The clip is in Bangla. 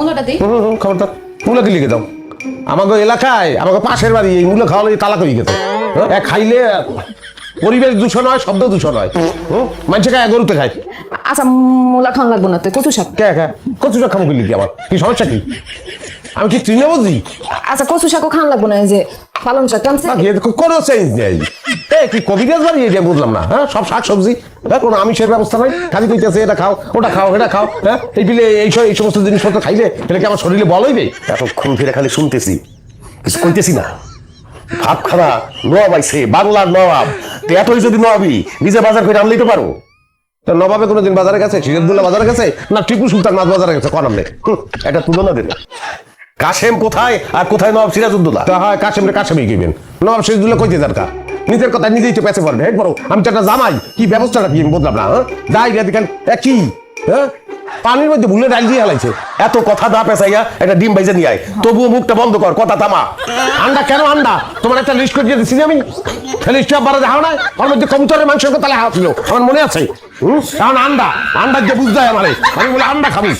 মূলাটা দিই। হুম খবরদার মূলা কি লিখে দাও? আমাকে এলাকায় আমাকে পাশের বাড়ি এই মূলা খাওয়ালে তালাক হয়ে গেছে হ্যাঁ? খাইলে পরিবেশ দূষণ হয় শব্দ দূষণ হয়। হুম মানুষে খায় গরুতে খায়। আচ্ছা মূলা খাওয়া লাগবো না তো কচু শাক। কে কচু শাক খাব কি লিখি আমার কি সমস্যা কি? আমি কি তৃণে বুঝি আচ্ছা কচু শাকও খাওয়া লাগবো না এই যে পালং শাক বাকি কোনো চেঞ্জ নেই। এ কি কবিরাজ বাড়ি এটা বুঝলাম না হ্যাঁ? সব শাক সবজি হ্যাঁ কোনো আমিষের ব্যবস্থা নাই? খালি কইতেছে এটা খাও ওটা খাও এটা খাও হ্যাঁ? এই বিলে এই এই সমস্ত জিনিসপত্র খাইলে এটা কি আমার শরীরে বল হইবে? এতক্ষণ ফিরে খালি শুনতেছি কিছু কইতেছি না। খানা নবাব আইছে বাংলার নবাব। তো এতই যদি নবাবি নিজে বাজার করে আনলেই তো পারো। তো নবাবে কোনোদিন বাজারে গেছে সিরাজদুল্লাহ বাজারে গেছে না টিপু সুলতান মাছ বাজারে গেছে? কনাম নেই এটা তুলনা দেবে। কাশেম কোথায় আর কোথায় নবাব সিরাজউদ্দৌলা? তা হয় কাশেম রে কাশেমই গিবেন। নবাব সিরাজউদ্দৌলা কইতে দরকার? নিজের কথা নিজেই তো পেছে পারবে হেড বড় আমি তো একটা জামাই কি ব্যবস্থাটা কি আমি বললাম না হ্যাঁ? যাই রে দেখেন কি? হ্যাঁ? পানির মধ্যে ভুলে ডাল দিয়ে হালাইছে। এত কথা দা পেঁচাইয়া একটা ডিম বাইজে নিয়ে আয়। তবুও মুখটা বন্ধ কর কথা থামা। আন্ডা কেন আন্ডা? তোমার একটা লিস্ট করে দিয়ে দিচ্ছি আমি। লিস্টটা বারো দেখাও না ওর মধ্যে কবুতরের মাংসের কথা লেখা ছিল। আমার মনে আছে। হুম? এখন আন্ডা আন্ডা যে বুঝতে হয় আমার আমি বলে আন্ডা খাবি।